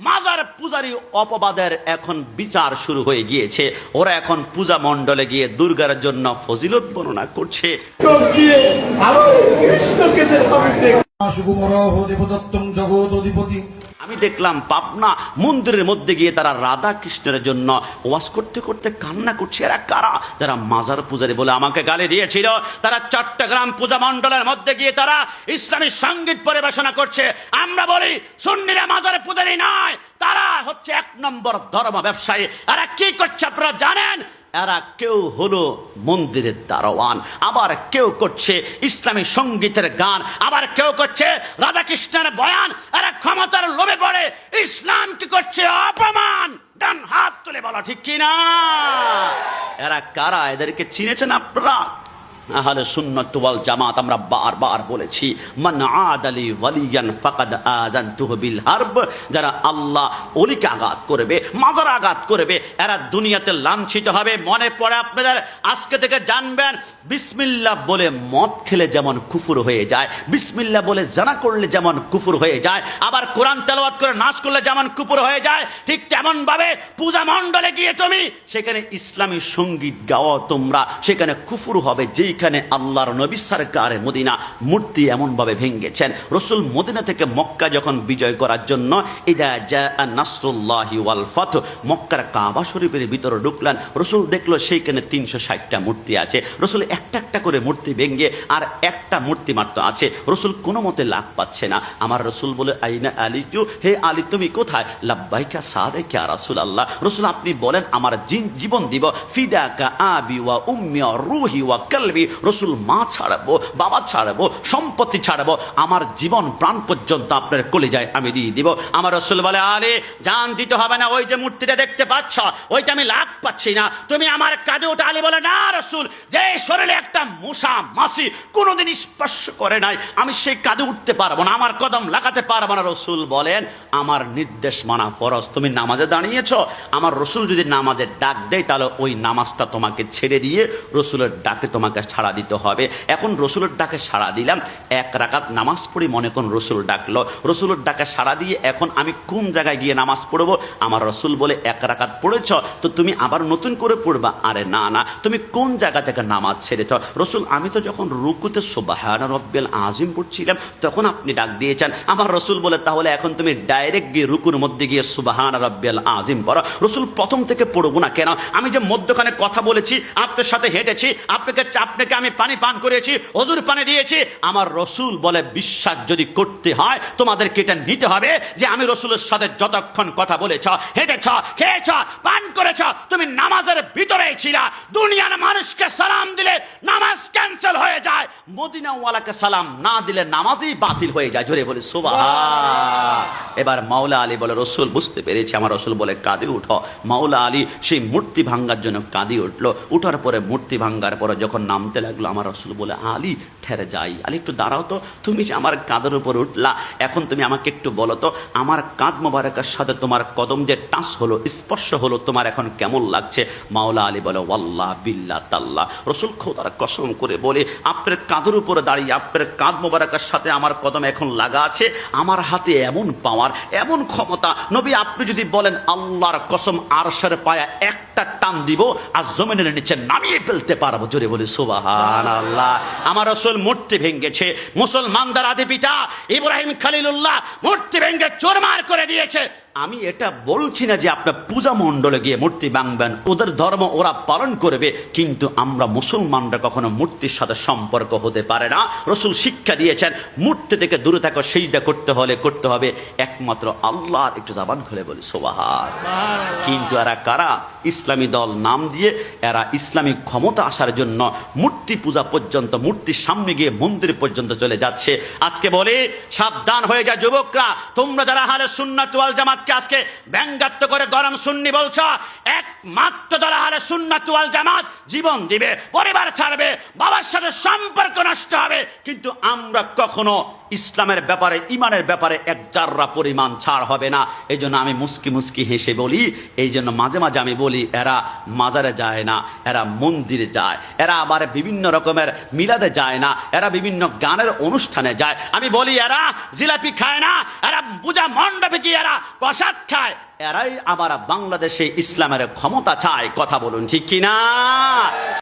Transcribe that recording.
মাজার পূজারী অপবাদের এখন বিচার শুরু হয়ে গিয়েছে। ওরা এখন পূজা মণ্ডলে গিয়ে দুর্গার জন্য ফজিলত বর্ণনা করছে দিয়ে আমার কৃষ্ণকে যে আমি আমি দেখলাম পাবনা মন্দিরের মধ্যে গিয়ে তারা রাধা কৃষ্ণের জন্য ওয়াজ করতে করতে কান্না করছে। এরা কারা? যারা মাজার পূজারি বলে আমাকে গালি দিয়েছিল। তারা চট্টগ্রাম পূজা মণ্ডলের মধ্যে গিয়ে তারা ইসলামী সংগীত পরিবেশনা করছে। আমরা বলি, সুন্নিরা মাজার পূজারি নয়, তারা হচ্ছে এক নম্বর ধর্ম ব্যবসায়ী। এরা কি করছে আপনারা জানেন? এরা কেউ হলো মন্দিরের দারোয়ান, আবার কেউ করছে ইসলামী সঙ্গীতের গান, আবার কেউ করছে রাধাকৃষ্ণের বয়ান, এরা ক্ষমতার লোভে পড়ে, ইসলাম কি করছে? অপমান! ডান হাত তুলে বলা ঠিক কিনা? এরা কারা? এদেরকে চিনেছেন আপনারা? আহলে সুন্নাত ওয়াল জামাত আমরা বারবার বলেছি, মান ওয়ালিয়ান ফাকাদ আযানতুহু বিল হারব যারা আল্লাহ ওলিকে আঘাত করবে, মাজার আঘাত করবে, এরা দুনিয়াতে লাঞ্ছিত হবে। মনে পড়ে আপনাদের, আজকে থেকে জানবেন, বিসমিল্লাহ বলে মদ খেলে যেমন কুফুর হয়ে যায়, বিসমিল্লাহ বলে জানা করলে যেমন কুফুর হয়ে যায়, আবার কোরআন তেলাওয়াত করে নাচ করলে যেমন কুফুর হয়ে যায়, ঠিক তেমন ভাবে পূজা মণ্ডলে গিয়ে তুমি, সেখানে ইসলামী সংগীত গাওয়া তোমরা, সেখানে কুফুর হবে যেখানে আল্লাহর নবী সরকার মদিনা মূর্তি এমনভাবে ভেঙ্গেছেন রসুল মদিনা থেকে মক্কা যখন বিজয় করার জন্য মক্কার কাবা শরীফের ভিতরে ঢুকলেন। রসুল দেখল সেইখানে তিনশো ষাটটা মূর্তি আছে। রসুল একটা একটা করে মূর্তি ভেঙ্গে আর একটা মূর্তি মাত্র আছে। রসুল কোনো মতে লাভ পাচ্ছে না। আমার রসুল বলে, আইনা আলী কিউ হে আলী, তুমি কোথায়? লাব্বাইকা সাদে কে রাসুল আল্লাহ রসুল, আপনি বলেন, আমার জীবন দিব। ফিদাকা আবি ওয়া উম্মি ওয়া রুহি ওয়া কলবি। রসুল মা ছাড়াবো, বাবা ছাড়াবো, সম্পত্তি ছাড়াবো, আমার জীবন প্রাণ পর্যন্ত আপনার কলে যায়, আমি দিয়ে দিব। আমার রসুল বলে, আরে, জান দিতে হবে না, ওই যে মূর্তিটা দেখতে পাচ্ছ, ওইটা আমি লাভ পাচ্ছি না। তুমি আমার কাঁধে ওটা আলী বলে, না রসুল, যে শরীরে একটা মশা মাসি কোনোদিন স্পর্শ করে নাই, আমি সেই কাঁধে উঠতে পারব না, আমার কদম লাগাতে পারব না। রসুল বলেন, আমার নির্দেশ মানা ফরজ, তুমি নামাজে দাঁড়িয়েছ, আমার রসুল যদি নামাজে ডাক দেয়, তাহলে ওই নামাজটা তোমাকে ছেড়ে দিয়ে রসুলের ডাকে তোমাকে সাড়া দিতে হবে। এখন রসুলের ডাকে সাড়া দিলাম। এক রাকাত নামাজ পড়ি মনে কোন রসুল ডাকলো। রসুলের ডাকে সাড়া দিয়ে এখন আমি কোন জায়গায় গিয়ে নামাজ পড়ব? আমার রসুল বলে, এক রাকাত পড়েছ, তো তুমি আবার নতুন করে পড়বা? আরে না না, তুমি কোন জায়গা থেকে নামাজ ছেড়েছ রসুল, আমি তো যখন রুকুতে সোবাহান রব্বেল আজিম পড়ছিলাম, তখন আপনি ডাক দিয়েছেন। আমার রসুল বলে, তাহলে এখন তুমি ডাইরেক্ট গিয়ে রুকুর মধ্যে গিয়ে সুবাহান রব্বেল আজিম পড়ো রসুল প্রথম থেকে পড়ব না কেন? আমি যে মধ্যখানে কথা বলেছি, আপনার সাথে হেঁটেছি, আপনাকে আপনাকে আমি পানি পান করেছি হজুর পানি দিয়েছি। আমার রসুল বলে, বিশ্বাস যদি করতে হয়, তোমাদেরকে এটা নিতে হবে যে আমি রসুলের সাথে যতক্ষণ কথা বলেছ, হেঁটেছ, খেয়েছ, পান করেছ, তুমি নামাজের ভিতরেই ছিলা। দুনিয়ার মানুষকে সালাম দিলে নামাজ ক্যান্সেল হয়ে যায়। মদিনাওয়ালাকে সালাম না দিলে নামাজই বাতিল হয়ে যায়। জোরে বলে সুবাহ এবার মাওলা আলী বলে, রসুল, বুঝতে পেরেছি। আমার রসুল বলে, কাঁদে উঠো। মাওলা আলী সেই মূর্তি ভাঙ্গার জন্য কাঁদি উঠল। উঠার পরে মূর্তি ভাঙ্গার পরে যখন নামতে লাগল আমার রসুল বলে, আলী, ঠেরে যাই। আলী, একটু দাঁড়াও তো। তুমি যে আমার কাঁধের উপর উঠলা, এখন তুমি আমাকে একটু বলো তো, আমার কাঁধ মোবারকের সাথে তোমার কদম যে টাচ হলো, স্পর্শ হলো, তোমার এখন কেমন লাগছে? মাওলা আলী বলে, ওয়াল্লাহ বিল্লাহ তাল্লাহ। রসুল খোদার কসম করে বলে, আপনার কাঁধের উপরে দাঁড়িয়ে, আপনার কাঁধ মোবারকের সাথে আমার কদম এখন লাগা আছে, আমার হাতে এমন পাওয়ার, এমন ক্ষমতা। নবী, আপনি যদি বলেন, আল্লাহর কসম আরশের পায়া একটা টান দিব, আর জমিনের নিচে নামিয়ে ফেলতে পারব। জোরে বলে আল্লাহ আমার রসুল মূর্তি ভেঙ্গেছে মুসলমানদের আদি পিতা ইব্রাহিম খালিলুল্লাহ মূর্তি ভেঙ্গে চোরমার করে দিয়েছে। আমি এটা বলছি না যে আপনার পূজা মণ্ডলে গিয়ে মূর্তি ভাঙবেন। ওদের ধর্ম ওরা পালন করবে, কিন্তু আমরা মুসলমানরা কখনো মূর্তির সাথে সম্পর্ক হতে পারে না। রসুল শিক্ষা দিয়েছেন, মূর্তি থেকে দূরে থাকো, সেইটা করতে হলে করতে হবে। একমাত্র আল্লাহর একটু জাবান খুলে বলি সোবাহার কিন্তু এরা কারা? ইসলামী দল নাম দিয়ে এরা ইসলামী ক্ষমতা আসার জন্য মূর্তি পূজা পর্যন্ত, মূর্তির সামনে গিয়ে মন্দির পর্যন্ত চলে যাচ্ছে। আজকে বলে, সাবধান হয়ে যায় যুবকরা। তোমরা যারা হালে সুন্নাত ওয়াল জামাতকে আজকে ব্যঙ্গাত্ম করে গরম সুন্নি বলছ? একমাত্র দলা হলে সুন্নাত ওয়াল জামাত জীবন দিবে, পরিবার ছাড়বে, বাবার সাথে সম্পর্ক নষ্ট হবে। কিন্তু আমরা কখনো ইসলামের ব্যাপারে, ইমানের ব্যাপারে এক জাররা পরিমাণ ছাড় হবে না। এই জন্য আমি মুস্কি মুস্কি হেসে বলি, এই জন্য মাঝে মাঝে আমি বলি, এরা মাজারে যায় না, এরা মন্দিরে যায়, এরা আবার বিভিন্ন রকমের মিলাদে যায় না, এরা বিভিন্ন গানের অনুষ্ঠানে যায়। আমি বলি, এরা জিলাপি খায় না, এরা পূজা মণ্ডপে কি এরা প্রসাদ খায়। এরাই আমার বাংলাদেশে ইসলামের ক্ষমতা চায়। কথা বলুন ঠিক কিনা?